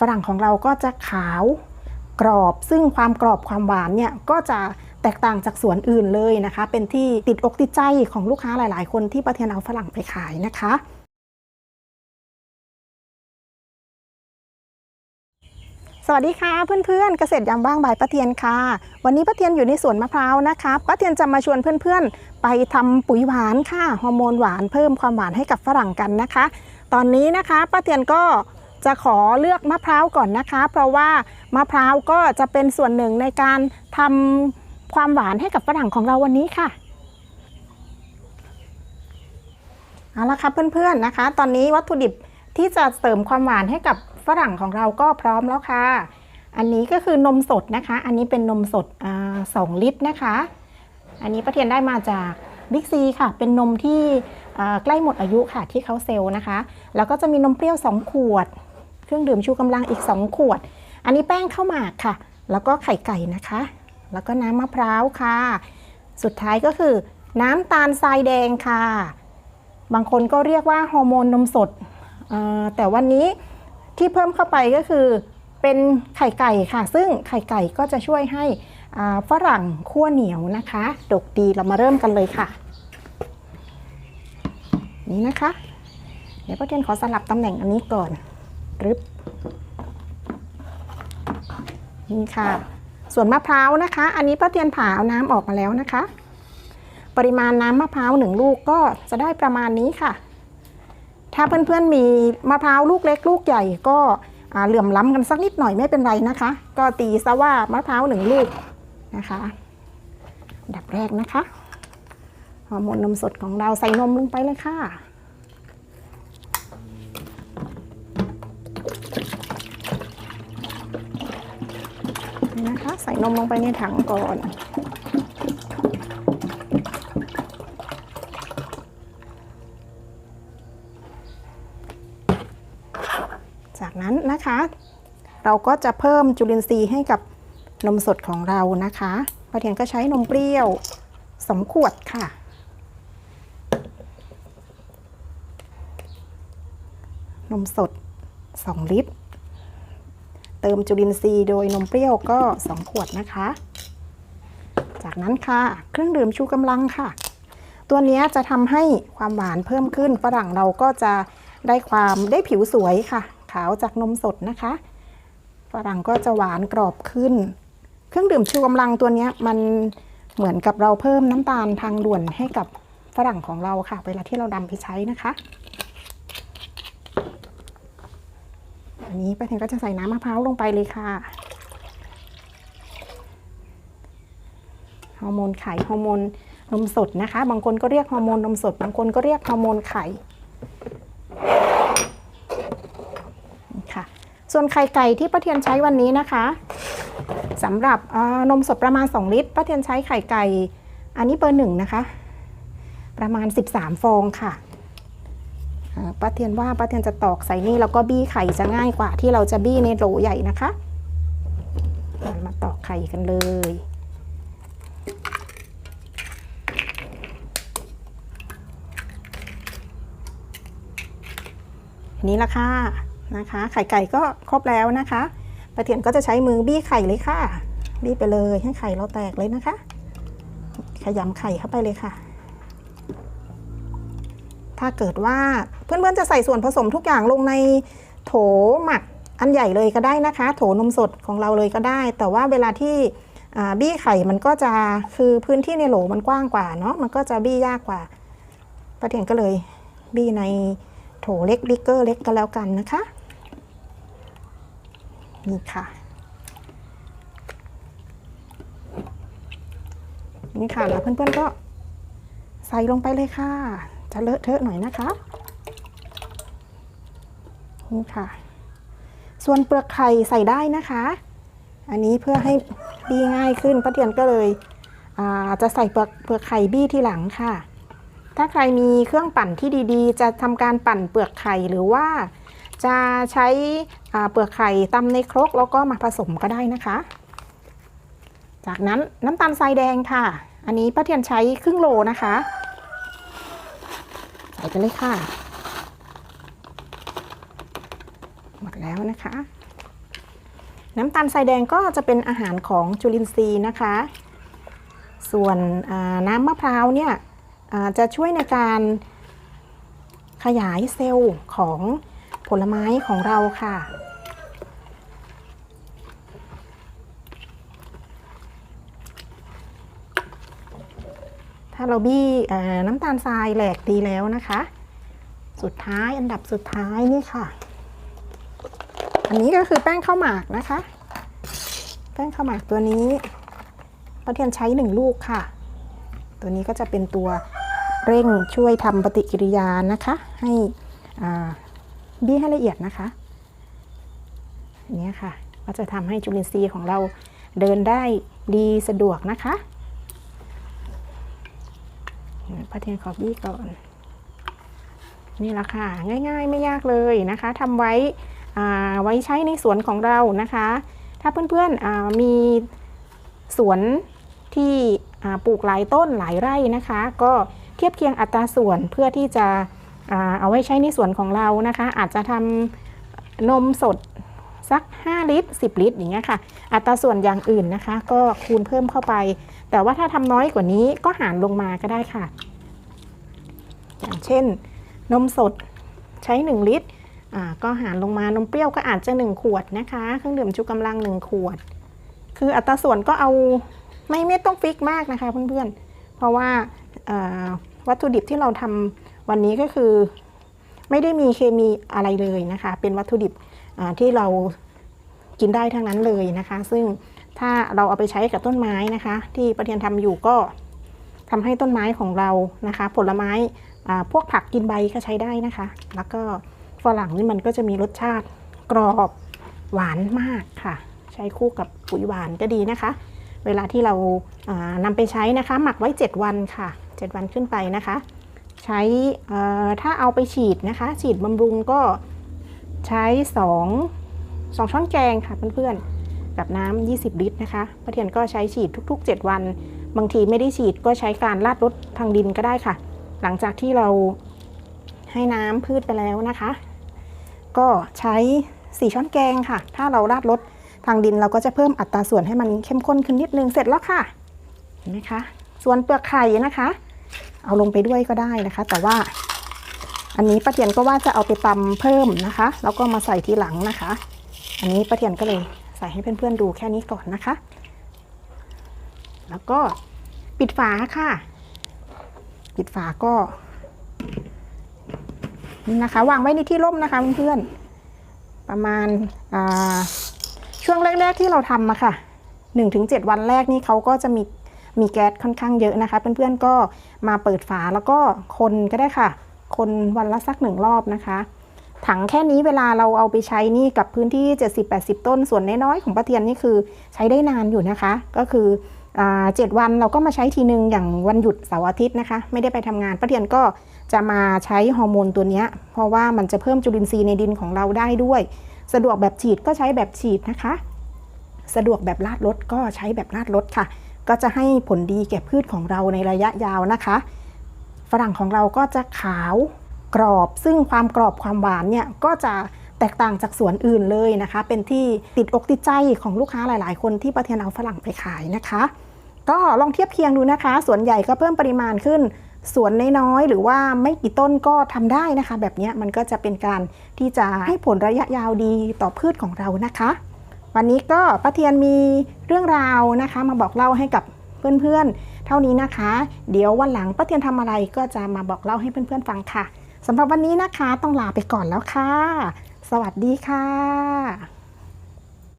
ฝรั่งของเราก็จะขาวกรอบซึ่งความกรอบความหวานเนี่ยก็จะแตกต่างจากสวนอื่นเลยนะคะ เป็นที่ติดอกติดใจของลูกค้าหลาย ๆ คนที่ประเทศเอาฝรั่งไปขายนะคะ สวัสดีค่ะเพื่อนๆเกษตรยามว่างบายป้าเทียนค่ะ วันนี้ป้าเทียนอยู่ในสวนมะพร้าวนะคะป้าเทียนจะมาชวนเพื่อนๆ ไปทำปุ๋ยหวานค่ะฮอร์โมนหวานเพิ่มความหวานให้กับฝรั่งกันนะคะ ตอนนี้นะคะป้าเทียนก็ จะขอเลือกมะพร้าวก่อนนะคะ เพราะว่ามะพร้าวก็จะเป็นส่วนหนึ่งในการทำความหวานให้กับฝรั่งของเราวันนี้ค่ะเอาละครับเพื่อนๆนะคะ ตอนนี้วัตถุดิบที่จะเสริมความหวานให้กับฝรั่งของเราก็พร้อมแล้วค่ะ อันนี้ก็คือนมสดนะคะ อันนี้เป็นนมสดสองลิตรนะคะ อันนี้ป้าเทียนได้มาจากบิ๊กซีค่ะ เป็นนมที่ใกล้หมดอายุค่ะที่เขาเซลล์นะคะ แล้วก็จะมีนมเปรี้ยว 2 ขวด เครื่องดื่มชูกำลังอีก 2 ขวด อันนี้แป้งข้าวหมากค่ะ แล้วก็ไข่ไก่นะคะ แล้วก็น้ำมะพร้าวค่ะ สุดท้ายก็คือน้ำตาลทรายแดงค่ะ บางคนก็เรียกว่าฮอร์โมนนมสดอ่อแต่วันนี้ที่เพิ่มเข้าไปก็คือเป็นไข่ไก่ค่ะ ซึ่งไข่ไก่ก็จะช่วยให้อ่าฝรั่งขั้วเหนียวนะคะ ดกดีเรามาเริ่มกันเลยค่ะ นี่นะคะ เดี๋ยวป้าเทียนขอสลับตำแหน่งอันนี้ก่อน รึบนี่ค่ะ ส่วนมะพร้าวนะคะ อันนี้ป้าเทียนผ่าเอาน้ำออกมาแล้วนะคะ ปริมาณน้ำมะพร้าวหนึ่งลูกก็จะได้ประมาณนี้ค่ะ ถ้าเพื่อนๆมีมะพร้าวลูกเล็กลูกใหญ่ก็เหลื่อมล้ำกันสักนิดหน่อยไม่เป็นไรนะคะ ก็ตีซะว่ามะพร้าวหนึ่งลูกนะคะดับแรกนะคะฮอร์โมนนมสดของเราใส่นมลงไปเลยค่ะ นะคะ ใส่นมลงไปในถังก่อนจากนั้นนะคะ เราก็จะเพิ่มจุลินทรีย์ให้กับนมสดของเรานะคะป้าเทียนก็ใช้นมเปรี้ยวสองขวดค่ะ นมสด 2 ลิตร เติมจุลินทรีย์โดยนมเปรี้ยวก็ 2 ขวดนะคะ จากนั้นค่ะ เครื่องดื่มชูกำลังค่ะ ตัวนี้จะทำให้ความหวานเพิ่มขึ้นฝรั่งเราก็จะได้ความได้ผิวสวยค่ะ ขาวจากนมสดนะคะ ฝรั่งก็จะหวานกรอบขึ้น เครื่องดื่มชูกำลังตัวนี้มันเหมือนกับเราเพิ่มน้ำตาลทางด่วนให้กับฝรั่งของเราค่ะ เวลาที่เราดำไปใช้นะคะ อันนี้ป้าเทนก็จะใส่น้ำมะพร้าวลงไปเลยค่ะฮอร์โมนไข่ฮอร์โมนนมสดนะคะ บางคนก็เรียกฮอร์โมนนมสด บางคนก็เรียกฮอร์โมนไข่ค่ะ ส่วนไข่ไก่ที่ป้าเทียนใช้วันนี้นะคะสำหรับนมสดประมาณ 2 ลิตรป้าเทียนใช้ไข่ไก่ อันนี้เบอร์หนึ่งนะคะ ประมาณ 13 ฟองค่ะ ป้าเทียนว่าป้าเทียนจะตอกใส่นี่แล้วก็บี้ไข่จะง่ายกว่าที่เราจะบี้ในโหลใหญ่นะคะ มาตอกไข่กันเลยนนี้ละค่ะนะคะ ไข่ไก่ก็ครบแล้วนะคะป้าเทียนก็จะใช้มือบี้ไข่เลยค่ะ บี้ไปเลยให้ไข่เราแตกเลยนะคะ ขยำไข่เข้าไปเลยค่ะ ถ้าเกิดว่า เพื่อนๆจะใส่ส่วนผสมทุกอย่างลงในโถหมักอันใหญ่เลยก็ได้นะคะ โถนมสดของเราเลยก็ได้ แต่ว่าเวลาที่บี้ไข่มันก็จะคือพื้นที่ในโหลมันกว้างกว่าเนาะมันก็จะบี้ยากกว่าป้าเทียนก็เลยบี้ในโถเล็กบิ๊กเกอร์เล็กก็แล้วกันนะคะนี่ค่ะนี่ค่ะแล้วเพื่อนๆก็ใส่ลงไปเลยค่ะ จะเลอะเทอะหน่อยนะคะ นี่ค่ะ ส่วนเปลือกไข่ใส่ได้นะคะ อันนี้เพื่อให้บี้ง่ายขึ้นป้าเทียนก็เลยาจะใส่เปลือกเปลือกไข่บี้ทีหลังค่ะ ถ้าใครมีเครื่องปั่นที่ดีๆ จะทำการปั่นเปลือกไข่หรือว่าจะใช้เปลือกไข่ตำในครกแล้วก็มาผสมก็ได้นะคะ จากนั้นน้ำตาลทรายแดงค่ะ อันนี้ป้าเทียนใช้ครึ่งโลนะคะ ใส่ไปเลยค่ะ หมดแล้วนะคะ น้ำตาลทรายแดงก็จะเป็นอาหารของจุลินทรีย์นะคะ ส่วนน้ำมะพร้าวเนี่ยจะช่วยในการขยายเซลล์ของผลไม้ของเราค่ะ ถ้าเราบี้น้ำตาลทรายแหลกดีแล้วนะคะ สุดท้ายอันดับสุดท้ายนี่ค่ะ อันนี้ก็คือแป้งข้าวหมากนะคะ แป้งข้าวหมากตัวนี้ป้าเทียนใช้หนึ่งลูกค่ะ ตัวนี้ก็จะเป็นตัวเร่งช่วยทำปฏิกิริยานะคะ ให้บี้ให้ละเอียดนะคะอันนี้ค่ะก็จะทำให้จุลินทรีย์ของเราเดินได้ดีสะดวกนะคะป้าเทียนขอบี้ก่อน นี่ละค่ะ ง่ายๆ ไม่ยากเลยนะคะทำไว้ ไว้ใช้ในสวนของเรานะคะ ถ้าเพื่อนๆมีสวนที่ปลูกหลายต้นหลายไร่นะคะ ก็เทียบเคียงอัตราส่วนเพื่อที่จะเอาไว้ใช้ในสวนของเรานะคะ อาจจะทำนมสดสัก 5 ลิตร 10 ลิตรอย่างเงี้ยค่ะ อัตราส่วนอย่างอื่นนะคะ ก็คูณเพิ่มเข้าไป แต่ว่าถ้าทำน้อยกว่านี้ก็หารลงมาก็ได้ค่ะ อย่างเช่น นมสดใช้ 1 ลิตร ก็หารลงมานมเปรี้ยวก็อาจจะ 1 ขวดนะคะ เครื่องดื่มชูกำลัง 1 ขวด คืออัตราส่วนก็เอาไม่ไม่ต้องฟิกมากนะคะเพื่อนๆ เพราะว่าวัตถุดิบที่เราทำวันนี้ก็คือ ไม่ได้มีเคมีอะไรเลยนะคะ เป็นวัตถุดิบที่เรากินได้ทั้งนั้นเลยนะคะ ซึ่งถ้าเราเอาไปใช้กับต้นไม้นะคะ ที่ประเทียนทำอยู่ก็ทำให้ต้นไม้ของเรานะคะ ผลไม้พวกผักกินใบก็ใช้ได้นะคะ แล้วก็ ฝรั่งนี่มันก็จะมีรสชาติกรอบหวานมากค่ะ ใช้คู่กับปุ๋ยหวานก็ดีนะคะ เวลาที่เราานำไปใช้นะคะ หมักไว้ 7 วันค่ะ 7 วันขึ้นไปนะคะ ใช้ถ้าเอาไปฉีดนะคะ ฉีดบำรุงก็ใช้ 2 2 ช้อนแกงค่ะเพื่อนๆ กับน้ำ 20 ลิตรนะคะป้าเทียนก็ใช้ฉีดทุก ๆ 7 วัน บางทีไม่ได้ฉีดก็ใช้การลาดรดทางดินก็ได้ค่ะ หลังจากที่เราให้น้ำพืชไปแล้วนะคะ ก็ใช้ 4 ช้อนแกงค่ะ ถ้าเราราดรดทางดินเราก็จะเพิ่มอัตราส่วนให้มันเข้มข้นขึ้นนิดนึงเสร็จแล้วค่ะเห็นไหมคะ ส่วนเปลือกไข่นะคะ เอาลงไปด้วยก็ได้นะคะ แต่ว่า อันนี้ป้าเทียนก็ว่าจะเอาไปตำเพิ่มนะคะ แล้วก็มาใส่ทีหลังนะคะ อันนี้ป้าเทียนก็เลยใส่ให้เพื่อนๆดูแค่นี้ก่อนนะคะ แล้วก็ปิดฝาค่ะ ปิดฝาก็ นี่นะคะ วางไว้ในที่ร่มนะคะเพื่อนๆประมาณาช่วงแรก ๆที่เราทำอะค่ะ1-7 วันแรกนี่เขาก็จะมีมีแก๊สค่อนข้างเยอะนะคะ เพื่อนๆก็มาเปิดฝาแล้วก็คนก็ได้ค่ะ คนวันละสักหนึ่งรอบนะคะ ถังแค่นี้เวลาเราเอาไปใช้นี่กับพื้นที่ 70-80 ต้นส่วนน้อยๆของป้าเทียนนี่คือใช้ได้นานอยู่นะคะ ก็คือ เจ็ดวันเราก็มาใช้ทีนึงอย่างวันหยุดเสาร์อาทิตย์นะคะ ไม่ได้ไปทำงานป้าเทียนก็จะมาใช้ฮอร์โมนตัวนี้เพราะว่ามันจะเพิ่มจุลินทรีย์ในดินของเราได้ด้วย สะดวกแบบฉีดก็ใช้แบบฉีดนะคะ สะดวกแบบลาดรถก็ใช้แบบลาดรถค่ะ ก็จะให้ผลดีแก่พืชของเราในระยะยาวนะคะ ฝรั่งของเราก็จะขาวกรอบซึ่งความกรอบความหวานเนี่ยก็จะ แตกต่างจากสวนอื่นเลยนะคะ เป็นที่ติดอกติดใจของลูกค้าหลาย ๆ คนที่ประเทียนเอาฝรั่งไปขายนะคะ ก็ลองเทียบเคียงดูนะคะ สวนใหญ่ก็เพิ่มปริมาณขึ้นสวนน้อยๆหรือว่าไม่กี่ต้นก็ทำได้นะคะ แบบนี้มันก็จะเป็นการที่จะให้ผลระยะยาวดีต่อพืชของเรานะคะ วันนี้ก็ป้าเทียนมีเรื่องราวนะคะ มาบอกเล่าให้กับเพื่อนๆ เท่านี้นะคะ เดี๋ยววันหลังป้าเทียนทำอะไรก็จะมาบอกเล่าให้เพื่อนๆฟังค่ะสำหรับวันนี้นะคะต้องลาไปก่อนแล้วค่ะ สวัสดีค่ะ